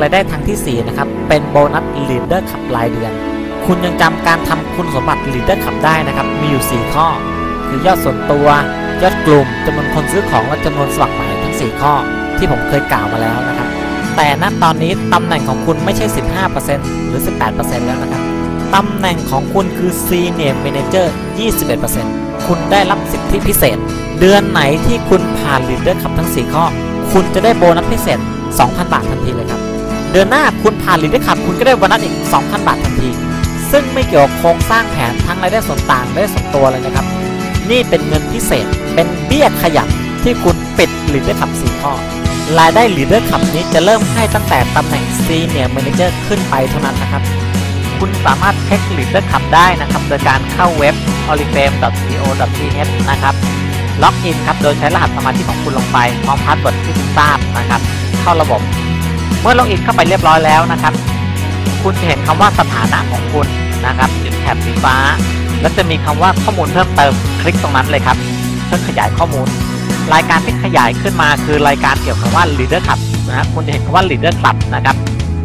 รายได้ทางที่ 4 นะครับ เป็นโบนัส Leader ขับรายเดือน คุณยังจำการทำคุณสมบัติ Leader ขับได้นะครับ มีอยู่ 4 ข้อ คือยอดส่วนตัวยอดกลุ่มจำนวนคนซื้อของและจำนวนสมัครใหม่ทั้ง 4 ข้อ ที่ผมเคยกล่าวมาแล้วนะครับ แต่ณตอนนี้ตำแหน่งของคุณไม่ใช่ 15%หรือ 18%แล้วนะครับตำแหน่งของคุณคือ Senior Manager 21%คุณได้รับสิทธิพิเศษ เดือนไหนที่คุณผ่าน Leader ขับทั้ง 4 ข้อ คุณจะได้โบนัสพิเศษ 2,000 บาททันทีเลยครับ เดือนหน้าคุณผ่าน Leader ขับคุณก็ได้โบนัสอีก 2,000 บาททันที ซึ่งไม่เกี่ยวกับโครงสร้างแผนทั้งรายได้ส่วนต่างรายได้ส่วนตัวเลยนะครับ นี่เป็นเงินพิเศษเป็นเบี้ยขยันที่คุณปิด Leader ขับ4ข้อรายได้ Leader ขับนี้จะเริ่มให้ตั้งแต่ตำแหน่ง Senior Manager ขึ้นไปเท่านั้นนะครับ คุณสามารถเช็ค Leader ขับได้นะครับ โดยการเข้าเว็บ oriflame.co.th นะครับล็อกอินครับโดยใช้รหัสสมาชิกของคุณลงไปพร้อมพาสเวิร์ดที่คุณทราบนะครับ เข้าระบบ เมื่อล็อกอินเข้าไปเรียบร้อยแล้วนะครับ คุณจะเห็นคำว่าสถานะของคุณนะครับอยู่แถบสีฟ้า แล้วจะมีคำว่าข้อมูลเพิ่มเติมคลิกตรงนั้นเลยครับ เพื่อขยายข้อมูล รายการที่ขยายขึ้นมาคือรายการเกี่ยวกับว่า Leader Club นะคุณจะเห็นคำว่า Leader Club นะครับ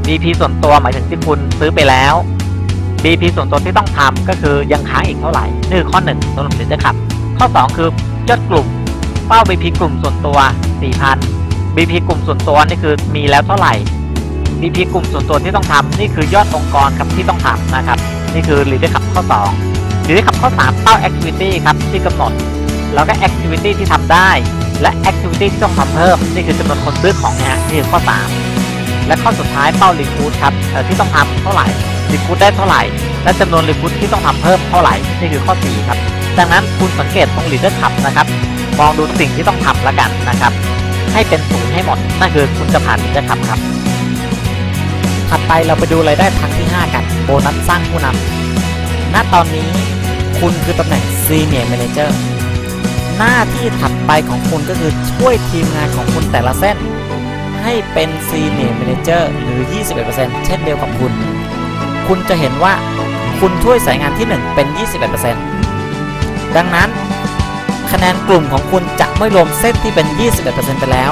BP ส่วนตัวหมายถึงที่คุณซื้อไปแล้ว BP ส่วนตัวที่ต้องทำก็คือยังค้างอีกเท่าไหร่นี่คือข้อ1สำหรับ Leader Club ข้อ 2 คือยอดกลุ่มเป้า BP กลุ่มส่วนตัว 4,000 BP กลุ่มส่วนตัวนี่คือมีแล้วเท่าไหร่ BP กลุ่มส่วนตัวที่ต้องทำนี่คือยอดองค์กรครับที่ต้องทำนะครับ นี่คือ Leader Club ข้อ2 Leader Club ข้อ 3 เป้า Activity ครับที่กำหนด แล้วก็ Activity ที่ทำได้ และ Activity ที่ต้องทำเพิ่ม นี่คือจำนวนคนซื้อของเนี่ยฮะนี่คือข้อ 3 และข้อสุดท้ายเป้า Recruit ครับที่ต้องทำเท่าไหร่ Recruit ได้เท่าไหร่ และจำนวน Recruit ที่ต้องทำเพิ่มเท่าไหร่ นี่คือข้อ 4 ครับ ดังนั้นคุณสังเกตตรง Leader Club นะครับมองดูสิ่งที่ต้องทำแล้วกันนะครับ ให้เป็นศูนย์ให้หมด นั่นคือคุณจะผ่าน Leader Club ครับ ถัดไปเราไปดูรายได้ทางที่ 5 กัน โบนัสสร้างผู้นำ ณ ตอนนี้คุณคือตำแหน่ง Senior Manager หน้าที่ถัดไปของคุณก็คือช่วยทีมงานของคุณแต่ละเส้น ให้เป็น Senior Manager หรือ 21%เช่นเดียวกับคุณ คุณจะเห็นว่าคุณช่วยสายงานที่ 1 เป็น 21%ดังนั้น คะแนนกลุ่มของคุณจะไม่รวมเส้นที่เป็น 21%ไปแล้ว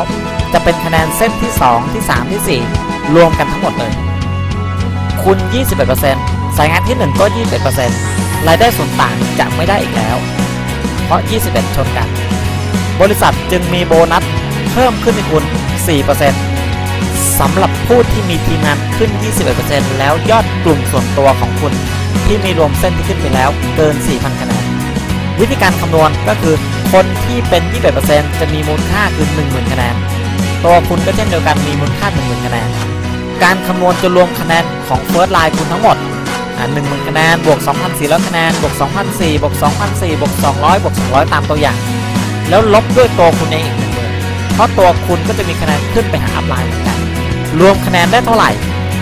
จะเป็นคะแนนเส้นที่ 2 ที่ 3 ที่ 4 รวมกันทั้งหมดเลย คุณ 21%สายงานที่ 1 ก็ 21%รายได้ส่วนต่างจะไม่ได้อีกแล้ว เพราะ 21 ชนกัน บริษัทจึงมีโบนัสเพิ่มขึ้นให้คุณ 4%สำหรับผู้ที่มีทีมงานขึ้น 21%แล้วยอดกลุ่มส่วนตัวของคุณ ที่มีรวมเส้นที่ขึ้นไปแล้วเกิน 4,000 คะแนน วิธีการคำนวณก็คือคนที่เป็น21%จะมีมูลค่าคือ 10,000 คะแนน ตัวคุณก็เช่นเดียวกันมีมูลค่า 10,000 คะแนน การคำนวณจะรวมคะแนนของ First Line คุณทั้งหมดอ่า10,000คะแนน บวก 2,400 คะแนน บวก 2,400 บวก 2,400 บวก 200 บวก 200 ตามตัวอย่าง แล้วลบด้วยตัวคุณเองอีกหนึ่งหมื่นเพราะตัวคุณก็จะมีคะแนนขึ้นไปหาอัพไลน์เหมือนกัน รวมคะแนนได้เท่าไหร่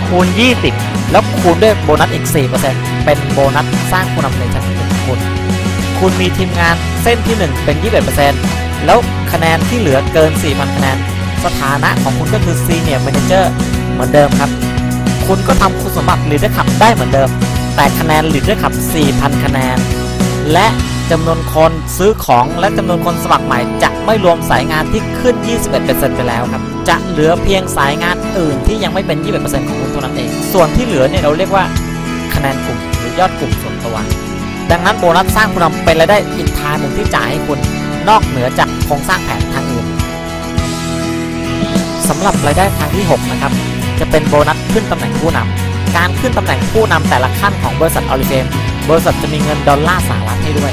คูณ 20 แล้วคูณด้วยโบนัสอีก 4%เป็นโบนัสสร้างผู้นำในชั้นของคุณ คุณมีทีมงานเส้นที่ 1 เป็น 21%แล้วคะแนนที่เหลือเกิน 4,000 คะแนน สถานะของคุณก็คือ Senior Manager เหมือนเดิมครับ คุณก็ทำคุณสมบัติ Leader Cup ได้เหมือนเดิม แต่คะแนน Leader Cup 4,000 คะแนน และจำนวนคนซื้อของและจำนวนคนสมัครใหม่ จะไม่รวมสายงานที่ขึ้น 21%ไปแล้วครับ จะเหลือเพียงสายงานอื่นที่ยังไม่เป็น 21%ของคุณเท่านั้นเอง ส่วนที่เหลือเนี่ยเราเรียกว่าคะแนนกลุ่มหรือยอดกลุ่มส่วนตัว ดังนั้นโบนัสสร้างคุณนำเป็นรายได้อีกทางหนึ่งที่จ่ายให้คุณนอกเหนือจากโครงสร้างแผนทางอื่นสำหรับรายได้ทางที่ 6 นะครับ จะเป็นโบนัสขึ้นตำแหน่งผู้นำการขึ้นตำแหน่งผู้นำแต่ละขั้นของบริษัทออริเฟมบริษัทจะมีเงินดอลลาร์สหรัฐให้ด้วย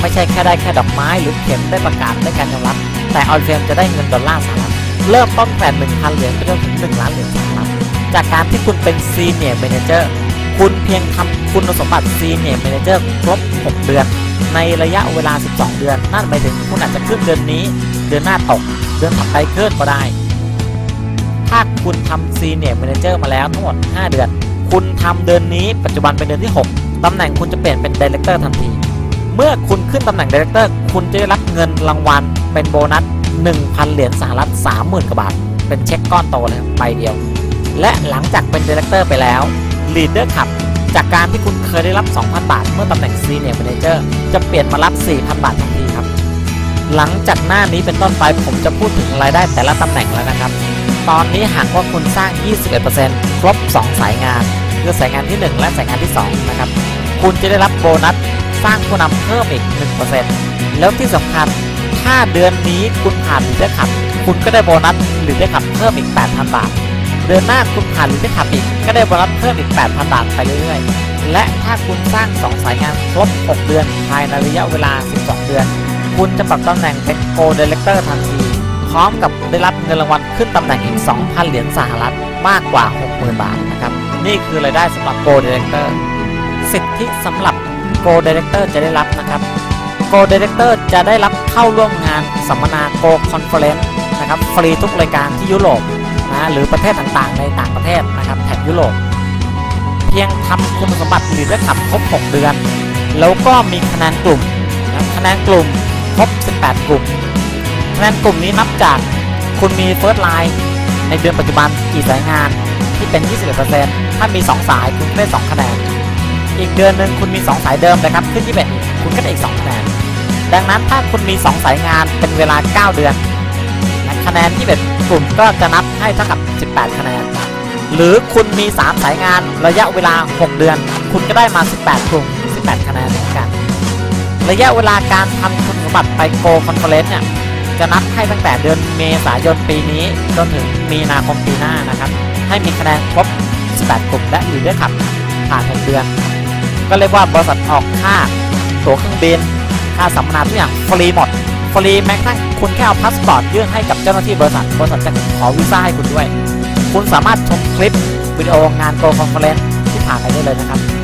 ไม่ใช่แค่ได้แค่ดอกไม้หรือเข็มได้ประกาศได้การยอมรับแต่ออริเฟมจะได้เงินดอลลาร์สหรัฐเริ่มต้นแต่1,000เหรียญไปจนถึง1ล้านเหรียญสหรัฐจากการที่คุณเป็นซีเนียร์เมนเจอร์ คุณเพียงทำคุณสมบัติ Senior Manager ครบ 6 เดือน ในระยะเวลา 12 เดือน นั่นหมายถึงคุณอาจจะขึ้นเดือนนี้ เดือนหน้าตก เดือนถัดไปขึ้นก็ได้ ถ้าคุณทำ Senior Manager มาแล้วทั้งหมด 5 เดือน คุณทำเดือนนี้ปัจจุบันเป็นเดือนที่ 6 ตำแหน่งคุณจะเปลี่ยนเป็น Director ทันที เมื่อคุณขึ้นตำแหน่ง Director คุณจะได้รับเงินรางวัลเป็นโบนัส 1,000 เหรียญสหรัฐ 30,000กว่าบาท เป็นเช็คก้อนโตเลยใบเดียว และหลังจากเป็น Director ไปแล้ว Leader Cup จากการที่คุณเคยได้รับ 2,000 บาท เมื่อตำแหน่ง Senior Manager จะเปลี่ยนมารับ 4,000 บาททันทีครับ หลังจากหน้านี้เป็นต้นไปผมจะพูดถึงรายได้แต่ละตำแหน่งแล้วนะครับ ตอนนี้หากว่าคุณสร้าง 21%ครบ 2 สายงานคือสายงานที่ 1 และสายงานที่ 2 นะครับ คุณจะได้รับโบนัสสร้างผู้นำเพิ่มอีก 1%แล้วที่สำคัญถ้าเดือนนี้คุณผ่านหรือได้ขับ คุณก็ได้โบนัสหรือได้ขับเพิ่มอีก 8,000 บาท เดือนหน้าคุณผ่านหรือได้ขับอีก ก็ได้โบนัสเพิ่มอีก 8,000 บาทไปเรื่อยๆ และถ้าคุณสร้าง 2 สายงานครบ 6 เดือน ภายในระยะเวลา 12 เดือน คุณจะปรับตำแหน่งเป็นโกลเดเลกเตอร์ทันที พร้อมกับได้รับเงินรางวัลขึ้นตำแหน่งอีก 2,000 เหรียญสหรัฐมากกว่า 60,000 บาทนะครับ นี่คือรายได้สำหรับโกลเดเลกเตอร์ สิทธิสำหรับโกลเดเลกเตอร์จะได้รับนะครับโกลเดเลกเตอร์จะได้รับเข้าร่วมงานสัมมนาโกคอนเฟอเรนซ์นะครับฟรีทุกรายการที่ยุโรป นะหรือประเทศต่างๆ ในต่างประเทศนะครับแถบยุโรปเพียงทำคุณสมบัติหรือได้ขับครบ 6 เดือน แล้วก็มีคะแนนกลุ่มนะคะแนนกลุ่มครบ 18 กลุ่มคะแนนกลุ่มนี้นับจากคุณมีเฟิร์สไลน์ในเดือนปัจจุบันกี่สายงานที่เป็น 21%ถ้ามี 2 สายคุณได้ 2 คะแนน อีกเดือนหนึ่งคุณมี 2 สายเดิมนะครับ ขึ้น21อีกคุณก็ได้อีก 2 คะแนน ดังนั้นถ้าคุณมี 2 สายงานเป็นเวลา 9 เดือน คะแนนที่เป็น กลุ่มก็จะนับให้เท่ากับ 18 คะแนน หรือคุณมี 3 สายงานระยะเวลา 6 เดือน คุณก็ได้มา 18กลุ่ม18 คะแนนเหมือนกัน ระยะเวลาการทำคุณสมบัติไปโกคอนเฟอเรนซ์เนี่ยจะนับให้ตั้งแต่เดือนเมษายนปีนี้จนถึงมีนาคมปีหน้านะครับ ให้มีคะแนนครบ 18 กลุ่มและอยู่ด้วยขับผ่าน6เดือน ก็เรียกว่าบริษัทออกค่าตั๋วเครื่องบินค่าสัมมนาทุกอย่างฟรีหมด ฟรีแม้กระทั่งคุณแค่เอาพาสปอร์ตยื่นให้กับเจ้าหน้าที่บริษัทบริษัทจะขอวีซ่าให้คุณด้วย คุณสามารถชมคลิปวิดีโองานโกลคอนเฟอเรนซ์ที่ผ่านไปได้เลยนะครับ